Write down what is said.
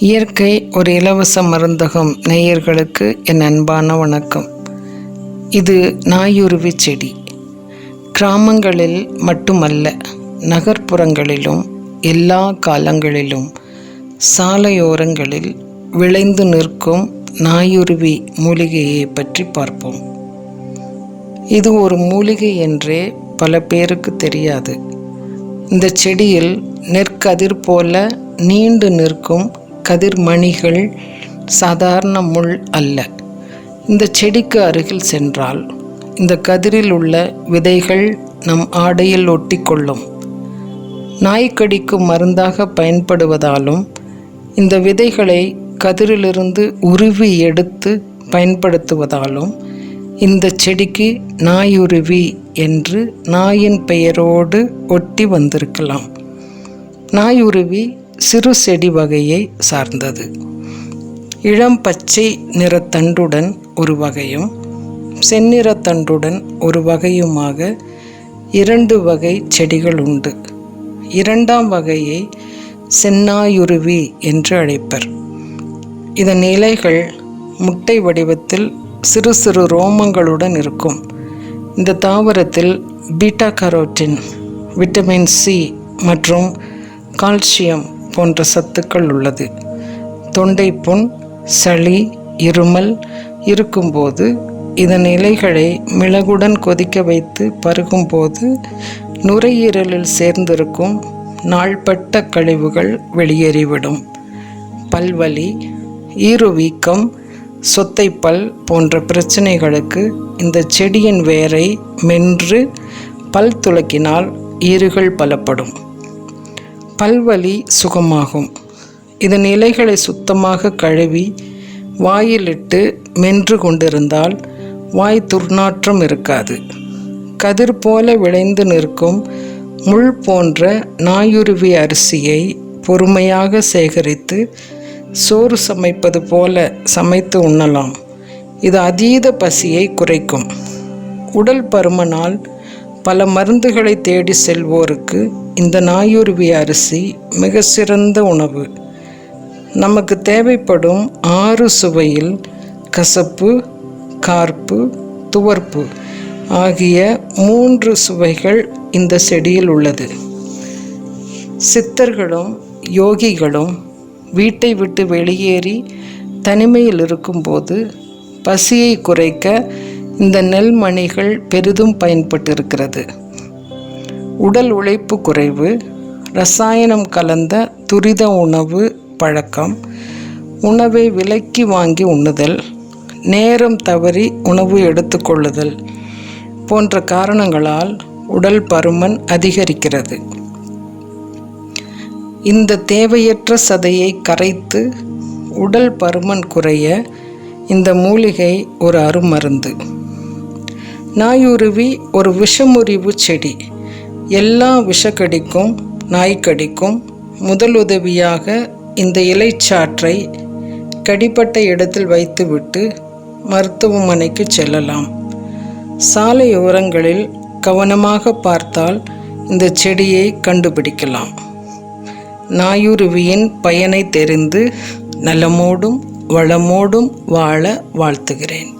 இயற்கை ஒரு இலவச மருந்தகம். நேயர்களுக்கு என் அன்பான வணக்கம். இது நாயுருவி செடி. கிராமங்களில் மட்டுமல்ல நகர்ப்புறங்களிலும் எல்லா காலங்களிலும் சாலையோரங்களில் விளைந்து நிற்கும் நாயுருவி மூலிகையை பற்றி பார்ப்போம். இது ஒரு மூலிகை என்றே பல பேருக்கு தெரியாது. இந்த செடியில் நெற்கதிர் போல நீண்டு நிற்கும் கதிர்மணிகள் சாதாரண முள் அல்ல. இந்த செடிக்கு அருகில் சென்றால் இந்த கதிரில் உள்ள விதைகள் நம் ஆடையில் ஒட்டிக்கொள்ளும். நாய்க்கடிக்கு மருந்தாக பயன்படுவதாலும் இந்த விதைகளை கதிரிலிருந்து உருவி எடுத்து பயன்படுத்துவதாலும் இந்த செடிக்கு நாயுருவி என்று நாயின் பெயரோடு ஒட்டி வந்திருக்கலாம். நாயுருவி சிறு செடி வகையை சார்ந்தது. இளம் பச்சை நிறத்தண்டுடன் ஒரு வகையும் செந்நிறத்தண்டுடன் ஒரு வகையுமாக இரண்டு வகை செடிகள் உண்டு. இரண்டாம் வகையை சென்னாயுருவி என்று அழைப்பர். இதன் இலைகள் முட்டை வடிவத்தில் சிறு சிறு ரோமங்களுடன் இருக்கும். இந்த தாவரத்தில் பீட்டா கரோட்டின் விட்டமின் சி மற்றும் கால்சியம் போன்ற சத்துக்கள் உள்ளது. தொண்டை புண் சளி இருமல் இருக்கும்போது இதன் இலைகளை மிளகுடன் கொதிக்க வைத்து பருகும்போது நுரையீரலில் சேர்ந்திருக்கும் நாள்பட்ட கழிவுகள் வெளியேறிவிடும். பல்வலி ஈருவீக்கம் சொத்தைப்பல் போன்ற பிரச்சனைகளுக்கு இந்த செடியின் வேரை மென்று பல் துளக்கினால் ஈறுகள் பலப்படும். பல்வலி சுகமாகும். இதன் இலைகளை சுத்தமாக கழுவி வாயிலிட்டு மென்று கொண்டிருந்தால் வாய் துர்நாற்றம் இருக்காது. கதிர் போல விளைந்து நிற்கும் முள் போன்ற நாயுருவி அரிசியை பொறுமையாக சேகரித்து சோறு சமைப்பது போல சமைத்து உண்ணலாம். இது அதீத பசியை குறைக்கும். உடல் பருமனால் பல மருந்துகளை தேடி செல்வோருக்கு இந்த நாயுருவி அரிசி மிக சிறந்த உணவு. நமக்கு தேவைப்படும் ஆறு சுவையில் கசப்பு கார்ப்பு துவர்ப்பு ஆகிய மூன்று சுவைகள் இந்த செடியில் உள்ளது. சித்தர்களும் யோகிகளும் வீட்டை விட்டு வெளியேறி தனிமையில் இருக்கும்போது பசியை குறைக்க இந்த நெல்மணிகள் பெரிதும் பயன்பட்டிருக்கிறது. உடல் உழைப்பு குறைவு ரசாயனம் கலந்த துரித உணவு பழக்கம் உணவை விலக்கி வாங்கி உண்ணுதல் நேரம் தவறி உணவு எடுத்துக்கொள்ளுதல் போன்ற காரணங்களால் உடல் பருமன் அதிகரிக்கிறது. இந்த தேவையற்ற சதையை கரைத்து உடல் பருமன் குறைய இந்த மூலிகை ஒரு அருமருந்து. நாயுருவி ஒரு விஷமுறிவு செடி. எல்லா விஷக்கடிக்கும் நாய்க்கடிக்கும் முதலுதவியாக இந்த இலைச்சாற்றை கடிப்பட்ட இடத்தில் வைத்துவிட்டு மருத்துவமனைக்கு செல்லலாம். சாலையோரங்களில் கவனமாக பார்த்தால் இந்த செடியை கண்டுபிடிக்கலாம். நாயுருவியின் பயனை தெரிந்து நலமோடும் வளமோடும் வாழ வாழ்த்துகிறேன்.